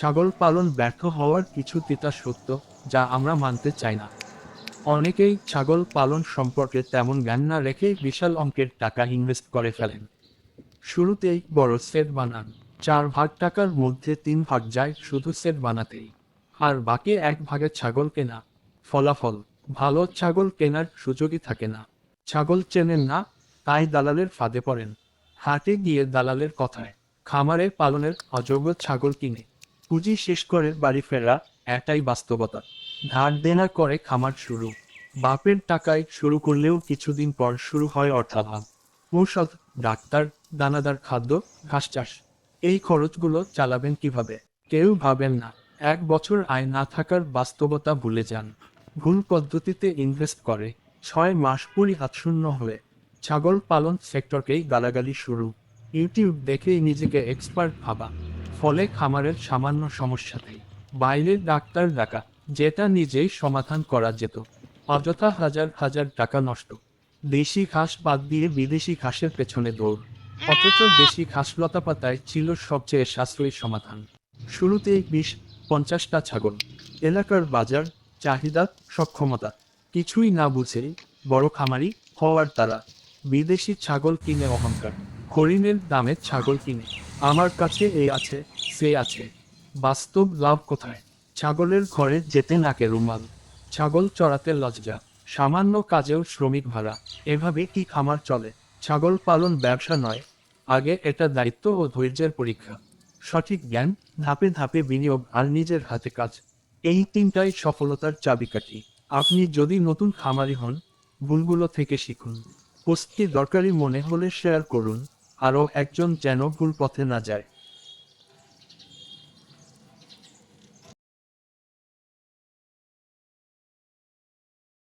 ছাগল পালন ব্যর্থ হওয়ার কিছু তিতা সত্য যা আমরা মানতে চাই না। অনেকেই ছাগল পালন সম্পর্কে তেমন জ্ঞান না রেখেই বিশাল অঙ্কের টাকা ইনভেস্ট করে ফেলেন। শুরুতেই বড় সেট বানান। চার ভাগ টাকার মধ্যে তিন ভাগ যায় শুধু সেট বানাতেই। আর বাকি এক ভাগে ছাগল কেনা ফলাফল। ভালো ছাগল কেনার সুযোগই থাকে না। ছাগল চেনেন না, তাই দালালের ফাঁদে পড়েন। হাটে গিয়ে দালালের কথায়, খামারে পালনের অযোগ্য ছাগল কিনে। পুঁজি শেষ করে বাড়ি ফেরা এটাই বাস্তবতা। ধার দেনা করে খামার শুরু। বাপের টাকায় শুরু করলেও কিছুদিন পর শুরু হয় অর্থাভাব ঔষধ, ডাক্তার, দানাদার খাদ্য, ঘাস চাষ। এই খরচগুলো চালাবেন কীভাবে? কেউ ভাবেন না। এক বছর আয় না থাকার বাস্তবতা ভুলে যান। ভুল পদ্ধতিতে ইনভেস্ট করে। ছয় মাস পুরি হাতশূন্য হয়ে ছাগল পালন সেক্টরকেই গালাগালি শুরু। ইউটিউব দেখেই নিজেকে এক্সপার্ট ভাবা। ফলে খামারের সামান্য সমস্যাতেই বাইরের ডাক্তার ডাকা যেটা নিজেই সমাধান করা যেত। অযথা হাজার হাজার টাকা নষ্ট। দেশি ঘাস বাদ দিয়ে বিদেশি ঘাসের পেছনে দৌড়। অথচ দেশি ঘাস লতা পাতায় ছিল সবচেয়ে সাশ্রয়ী সমাধান। শুরুতেই বিশ পঞ্চাশটা ছাগল। এলাকার বাজার, চাহিদা, সক্ষমতা। কিছুই না বুঝেই বড় খামারি হওয়ার তারা বিদেশি ছাগল কিনে অহংকার। হরিণের দামে ছাগল কিনে। আমার কাছে এই আছে, সে আছে। বাস্তব লাভ কোথায়? ছাগলের ঘরে যেতে নাকে রুমাল। ছাগল চড়াতে লজ্জা। সামান্য কাজেও শ্রমিক ভাড়া। এভাবে কি খামার চলে? ছাগল পালন ব্যবসা নয়। আগে এটা দায়িত্ব ও ধৈর্যের পরীক্ষা। সঠিক জ্ঞান, ধাপে ধাপে বিনিয়োগ আর নিজের হাতে কাজ। এই তিনটাই সফলতার চাবিকাঠি। আপনি যদি নতুন খামারি হন, ভুলগুলো থেকে শিখুন। পোস্টটি দরকারি মনে হলে শেয়ার করুন। আরও একজন যেন ভুল পথে না যায়।